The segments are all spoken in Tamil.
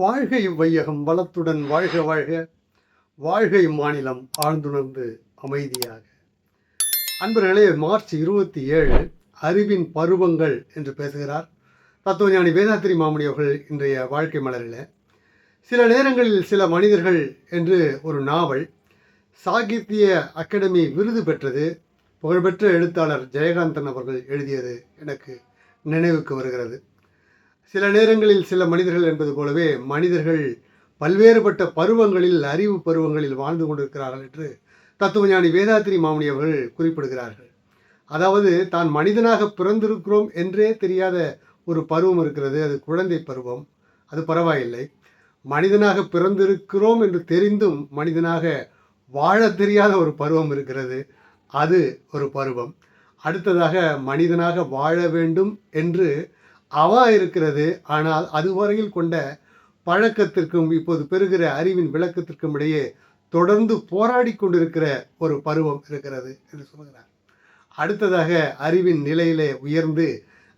வாழ்க இவ்வையகம் வளத்துடன் வாழ்க வாழ்க. வாழ்க இம்மாநிலம் ஆழ்ந்துணர்ந்து அமைதியாக. அன்பர்களே மார்ச் இருபத்தி ஏழு அறிவின் பருவங்கள் என்று பேசுகிறார் தத்துவஞானி வேதாத்திரி மாமணி அவர்கள் இன்றைய வாழ்க்கை மலரில். சில நேரங்களில் சில மனிதர்கள் என்று ஒரு நாவல் சாகித்ய அகாடமி விருது பெற்றது. புகழ்பெற்ற எழுத்தாளர் ஜெயகாந்தன் அவர்கள் எழுதியது எனக்கு நினைவுக்கு வருகிறது. சில நேரங்களில் சில மனிதர்கள் என்பது போலவே மனிதர்கள் பல்வேறுபட்ட பருவங்களில் அறிவு பருவங்களில் வாழ்ந்து கொண்டிருக்கிறார்கள் என்று தத்துவஞானி வேதாத்திரி மாமணி அவர்கள் குறிப்பிடுகிறார்கள். அதாவது தான் மனிதனாக பிறந்திருக்கிறோம் என்றே தெரியாத ஒரு பருவம் இருக்கிறது. அது குழந்தை பருவம். அது பரவாயில்லை. மனிதனாக பிறந்திருக்கிறோம் என்று தெரிந்தும் மனிதனாக வாழ தெரியாத ஒரு பருவம் இருக்கிறது. அது ஒரு பருவம். அடுத்ததாக மனிதனாக வாழ வேண்டும் என்று அவா இருக்கிறது. ஆனால் அதுவரையில் கொண்ட பழக்கத்திற்கும் இப்போது பெறுகிற அறிவின் விளக்கத்திற்கும் இடையே தொடர்ந்து போராடி கொண்டிருக்கிற ஒரு பருவம் இருக்கிறது என்று சொல்கிறார். அடுத்ததாக அறிவின் நிலையிலே உயர்ந்து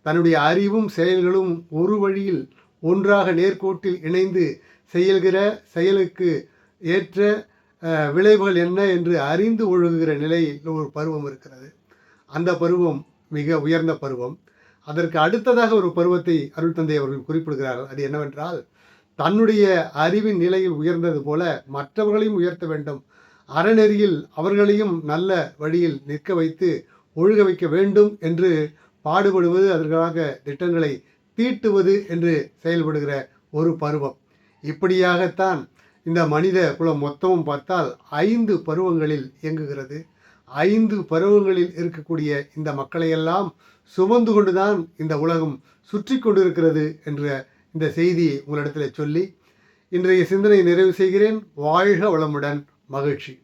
தன்னுடைய அறிவும் செயல்களும் ஒரு வழியில் ஒன்றாக நேர்கோட்டில் இணைந்து செயல்கிற செயலுக்கு ஏற்ற விளைவுகள் என்ன என்று அறிந்து ஒழுகுகிற நிலையில் ஒரு பருவம் இருக்கிறது. அந்த பருவம் மிக உயர்ந்த பருவம். அதற்கு அடுத்ததாக ஒரு பருவத்தை அருள் தந்தை அவர்கள் குறிப்பிடுகிறார்கள் அது என்னவென்றால் தன்னுடைய அறிவின் நிலையில் உயர்ந்தது போல மற்றவர்களையும் உயர்த்த வேண்டும். அறநெறியில் அவர்களையும் நல்ல வழியில் நிற்க வைத்து ஒழுக வைக்க வேண்டும் என்று பாடுபடுவது அதற்காக திட்டங்களை தீட்டுவது என்று செயல்படுகிற ஒரு பருவம். இப்படியாகத்தான் இந்த மனித குலம் மொத்தமும் பார்த்தால் ஐந்து பருவங்களில் இயங்குகிறது. ஐந்து பருவங்களில் இருக்கக்கூடிய இந்த மக்களையெல்லாம் சுமந்து கொண்டுதான் இந்த உலகம் சுற்றி கொண்டிருக்கிறது என்ற இந்த செய்தியை உங்களிடத்தில் சொல்லி இன்றைய சிந்தனை நிறைவு செய்கிறேன். வாழ்க வளமுடன். மகிழ்ச்சி.